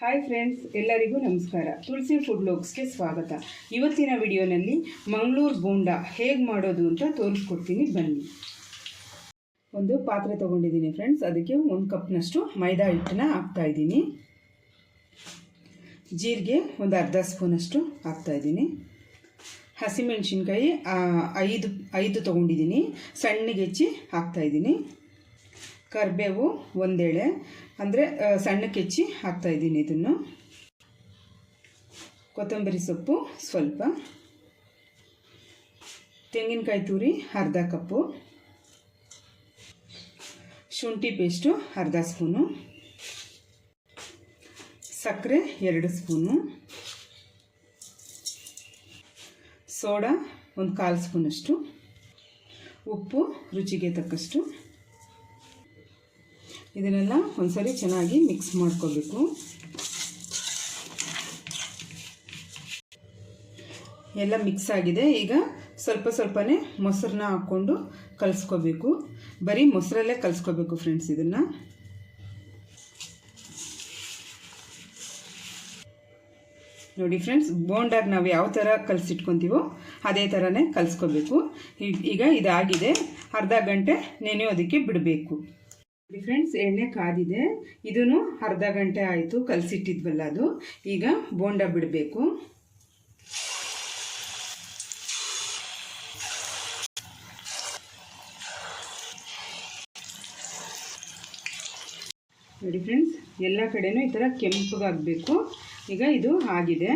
Hi friends ಎಲ್ಲರಿಗೂ ನಮಸ್ಕಾರ. ತುಳಸಿ food ಲೋಕ್ಸ್ಗೆ ಸ್ವಾಗತ. ಇವತ್ತಿನ ವಿಡಿಯೋನಲ್ಲಿ ಮಂಗಳೂರು ಬೋಂಡ ಹೇಗೆ ಮಾಡೋದು ಅಂತ ತೋರಿಸ್ಕೊಡ್ತೀನಿ ಬನ್ನಿ. ಒಂದು ಪಾತ್ರೆ ತೊಗೊಂಡಿದ್ದೀನಿ ಫ್ರೆಂಡ್ಸ್ ಅದಕ್ಕೆ ಒಂದು ಕಪ್ನಷ್ಟು ಮೈದಾ ಹಿಟ್ಟನ್ನ ಹಾಕ್ತಾ ಇದ್ದೀನಿ. ಜೀರಿಗೆ ಒಂದು ಅರ್ಧ ಸ್ಪೂನಷ್ಟು ಹಾಕ್ತಾ ಇದ್ದೀನಿ. ಹಸಿಮೆಣಸಿನ್ಕಾಯಿ ಐದು ಐದು ತೊಗೊಂಡಿದ್ದೀನಿ. ಸಣ್ಣಗೆ ಹೆಚ್ಚಿ ಹಾಕ್ತಾ ಇದ್ದೀನಿ. ಕರಿಬೇವು ಒಂದೇಳೆ. ಅಂದರೆ ಸಣ್ಣ ಕೆಚ್ಚಿ ಹಾಕ್ತಾಯಿದ್ದೀನಿ ಇದನ್ನು. ಕೊತ್ತಂಬರಿ ಸೊಪ್ಪು ಸ್ವಲ್ಪ. ತೆಂಗಿನಕಾಯಿ ತುರಿ, ಅರ್ಧ ಕಪ್ಪು. ಶುಂಠಿ ಪೇಸ್ಟು, ಅರ್ಧ ಸ್ಪೂನು. ಸಕ್ಕರೆ, ಎರಡು ಸ್ಪೂನು. ಸೋಡಾ, ಒಂದು ಕಾಲು ಸ್ಪೂನಷ್ಟು. ಉಪ್ಪು, ರುಚಿಗೆ ತಕ್ಕಷ್ಟು. ಇದನ್ನೆಲ್ಲ ಒಂದ್ಸರಿ ಚೆನ್ನಾಗಿ ಮಿಕ್ಸ್ ಮಾಡ್ಕೋಬೇಕು. ಎಲ್ಲ ಮಿಕ್ಸ್ ಆಗಿದೆ. ಈಗ ಸ್ವಲ್ಪ ಸ್ವಲ್ಪನೇ ಮೊಸರನ್ನ ಹಾಕ್ಕೊಂಡು ಕಲಿಸ್ಕೋಬೇಕು. ಬರೀ ಮೊಸರಲ್ಲೇ ಕಲಿಸ್ಕೋಬೇಕು ಫ್ರೆಂಡ್ಸ್ ಇದನ್ನು. ನೋಡಿ ಫ್ರೆಂಡ್ಸ್, ಬೋಂಡಾಗಿ ನಾವು ಯಾವ ಥರ ಕಲಸಿಟ್ಕೊತೀವೋ ಅದೇ ಥರನೇ ಕಲಿಸ್ಕೋಬೇಕು. ಈಗ ಇದಾಗಿದೆ. ಅರ್ಧ ಗಂಟೆ ನೆನೆಯೋದಕ್ಕೆ ಬಿಡಬೇಕು. ಫ್ರೆಂಡ್ಸ್ ಎಣ್ಣೆ ಕಾದಿದೆ. ಇದನ್ನು ಅರ್ಧ ಗಂಟೆ ಆಯಿತು ಕಲಸಿಟ್ಟಿದ್ವಲ್ಲ ಅದು. ಈಗ ಬೋಂಡ ಬಿಡಬೇಕು. ನೋಡಿ ಫ್ರೆಂಡ್ಸ್ ಎಲ್ಲ ಕಡೆನೂ ಈ ಥರ ಕೆಂಪಗಾಗಬೇಕು. ಈಗ ಇದು ಆಗಿದೆ.